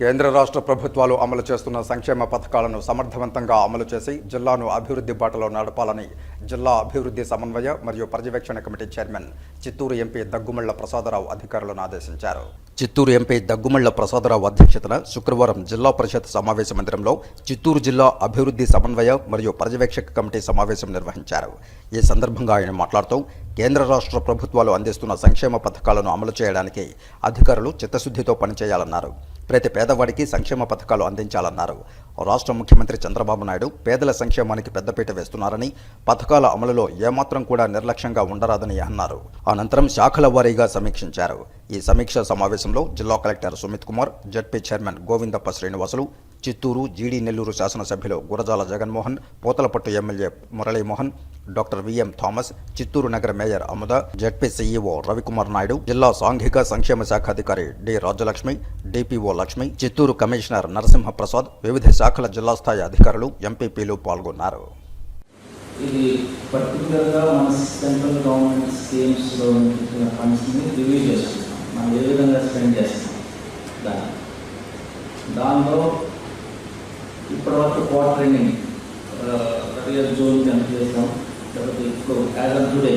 కేంద్ర రాష్ట్ర ప్రభుత్వాలు అమలు చేస్తున్న సంక్షేమ పథకాలను సమర్థవంతంగా అమలు చేసి జిల్లాను అభివృద్ధి బాటలో నడపాలని జిల్లా అభివృద్ధి సమన్వయ మరియు పర్యవేక్షణ committee chairman Chittoor MP Daggumalla Prasadarao అధికారులను ఆదేశించారు. చిత్తూరు ఎంపీ దగ్గుమళ్ళ ప్రసాదరావు అధ్యక్షతన శుక్రవారం జిల్లా పరిషత్ సమావేశ మందిరంలో చిత్తూరు జిల్లా అభివృద్ధి సమన్వయ మరియు పర్యవేక్షక కమిటీ సమావేశం నిర్వహించారు. ఈ సందర్భంగా ఆయన మాట్లాడుతూ కేంద్ర రాష్ట్ర ప్రభుత్వాలు అందిస్తున్న సంక్షేమ పథకాలను అమలు చేయడానికి అధికారులు చిత్తశుద్ధితో పనిచేయాలన్నారు. ప్రతి పేదవాడికి సంక్షేమ పథకాలు అందించాలన్నారు. రాష్ట్ర ముఖ్యమంత్రి చంద్రబాబు నాయుడు పేదల సంక్షేమానికి పెద్దపీట వేస్తున్నారని పథకాల అమలులో ఏమాత్రం కూడా నిర్లక్ష్యంగా ఉండరాదని అన్నారు. అనంతరం శాఖల వారీగా సమీక్షించారు. ఈ సమీక్ష సమావేశంలో జిల్లా collector Sumit Kumar ZP chairman Govindappa Srinivasulu Chittoor GD Nellore శాసనసభ్యులు Gurajala Jaganmohan Pothalapattu MLA Muralimohan doctor VM Thomas Chittoor నగర mayor Amuda ZP CEO Ravikumar Naidu జిల్లా సాంఘిక సంక్షేమ శాఖ అధికారి D Rajalakshmi DPO Lakshmi Chittoor commissioner Narasimhaprasad వివిధ శాఖల జిల్లా స్థాయి అధికారులు ఎంపీపీలు పాల్గొన్నారు. ఇది పర్టికులర్గా మన సెంట్రల్ గవర్నమెంట్ స్కీమ్స్లో ఫండ్స్ని రివ్యూ చేస్తున్నాం. మనం ఏ విధంగా స్పెండ్ చేస్తున్నాం దానిలో ఇప్పటివరకు క్వార్టర్ ట్రైనింగ్ ప్రతి జోన్ ఎంత చేస్తాం లేకపోతే ఇప్పుడు యాజ్ ఆఫ్ టుడే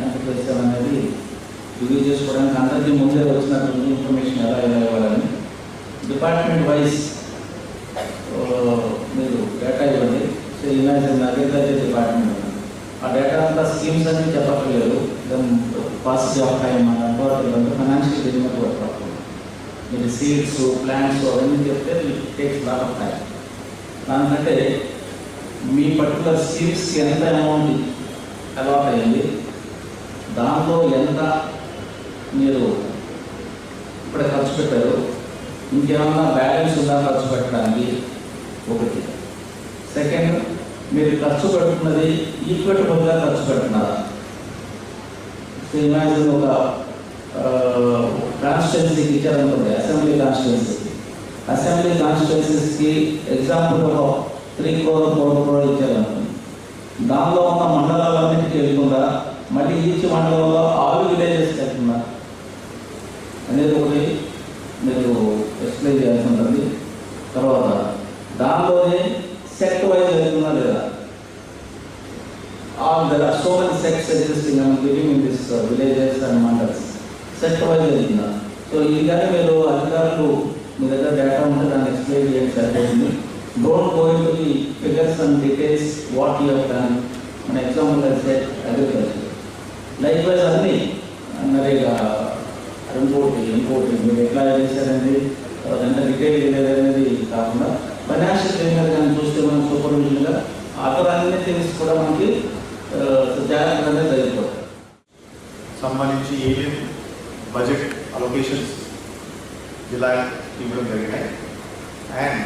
ఎంత చేస్తాం అనేది రివ్యూ చేసుకోవడానికి అందరికీ ముందే వచ్చినటువంటి ఇన్ఫర్మేషన్ ఎలా ఎలా ఇవ్వాలని. డిపార్ట్మెంట్ వైజ్ మీరు డేటా ఇవ్వండి. So imagine agriculture department. ఆ డేటా అంతా స్కీమ్స్ అన్ని చెప్పట్లేదు. పాస్ ఆఫ్ టైం అంటే ఫైనాన్షియల్ డిజిమెంట్ మీరు సీడ్స్ ప్లాంట్స్ అవన్నీ చెప్తే టేక్స్ లాట్ ఆఫ్ టైం దానికంటే మీ పర్టికులర్ స్కీమ్స్కి ఎంత అమౌంట్ అలాట్ అయ్యింది దాంట్లో ఎంత మీరు ఇప్పుడే ఖర్చు పెట్టారు? ఇంకేమన్నా బ్యాలెన్స్ ఉందా ఖర్చు పెట్టడానికి? ఒకటి. సెకండ్ మీరు ఖర్చు పెడుతున్నది ఈక్విటబుల్గా ఖర్చు పెడుతున్నారా. ఇమాజిన్ ఒక కాన్స్టిట్యున్సీకి ఇచ్చారనుకోండి అసెంబ్లీ కాన్స్టిట్యున్సీ అసెంబ్లీ కాన్స్టిట్యున్సీస్కి ఎగ్జాంపుల్ ఒక త్రీ క్రోర్ ఫోర్ క్రోర్ ఇచ్చారనుకోండి దానిలో ఉన్న మండలాలన్నింటికి వెళ్ళకుండా మళ్ళీ ఈచ్ మండలంలో ఆరు విలేజెస్ వెళ్తుందా అనేది ఒకటి మీరు ఎక్స్ప్లెయిన్ చేయాల్సి ఉంటుంది. తర్వాత దానిలోనే సెక్ట్ వైజ్ వెళ్తున్నా లేదా? All there are so many sects existing and living in this villages and mandals sect wise వెళ్తుందా? సో ఇది కానీ మీరు అధికారులు మీ దగ్గర డేటా ఉంటే దాన్ని ఎక్స్ప్లెయిన్ చేయండి సరిపోతుంది don't go into the figures and details what you have done మన ఎగ్జాంపుల్ అయితే అగ్రికల్చర్ లైఫ్ వైజ్ అన్నీ మరి ఇంకోటి ఇంకోటి మీరు ఎట్లా చేశారండి? తర్వాత ఎంత డీటెయిల్ అనేది కాకుండా ఫైనాన్షియల్ ట్రైనర్ కానీ ఇలా ఇవ్వడం జరిగినాయి అండ్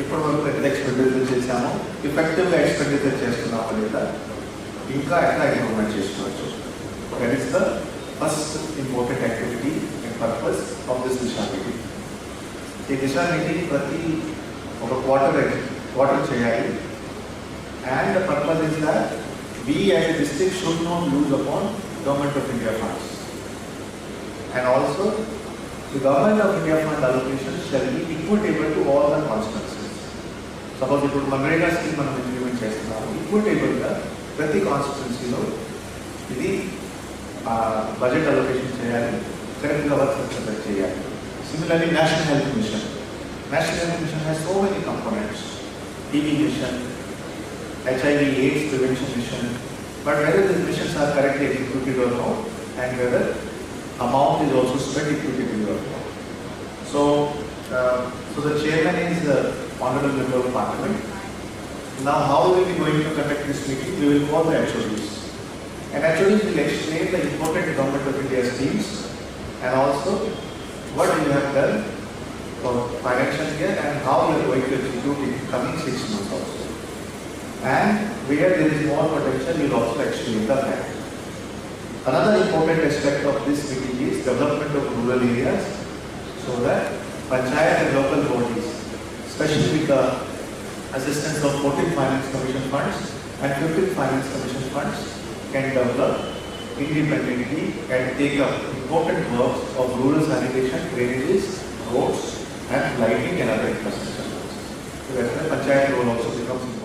ఇప్పటి వరకు ఎంత ఎక్స్పెండిచర్ చేశామో ఎఫెక్టివ్గా ఎక్స్పెండిచర్ చేస్తున్నామో లేదా ఇంకా ఎట్లా ఇంప్రూవ్మెంట్ చేసుకోవచ్చు that is the first important activity and purpose of this Disha meeting ఈ దిశా మీటింగ్ ప్రతి ఒక క్వార్టర్ క్వార్టర్ చేయాలి and the purpose is that we as a district should not lose upon government of India funds. And also, the government of India fund allocation shall be equitable to all the constituencies. Suppose ఇప్పుడు MNREGA scheme మనం implement చేస్తున్నాము ఈక్విటబుల్గా ప్రతి కాన్స్టిట్యున్సీలో ఇది budget allocation చేయాలి కరెక్ట్గా work conduct చేయాలి similarly national health mission national health mission has so many components TB mission HIV AIDS prevention mission, but whether these missions are correctly executed or not, and whether amount is also equitably or not. So, uh, so the chairman is the honorable member of parliament. Now, how will we going to conduct this meeting? We will call the HODs. And HODs will explain the important government of India schemes and also what you have done for financial year and how you are going to execute in coming six months also. And where there is more potential, we will also explain the. Another important aspect of this meeting is development of rural areas so that panchayat and local bodies, especially with the assistance of 14 Finance Commission funds and 15 Finance Commission funds, can develop independently and take up important works of rural sanitation, drainages, roads, and lighting and other infrastructure. So that's why Panchayat role also becomes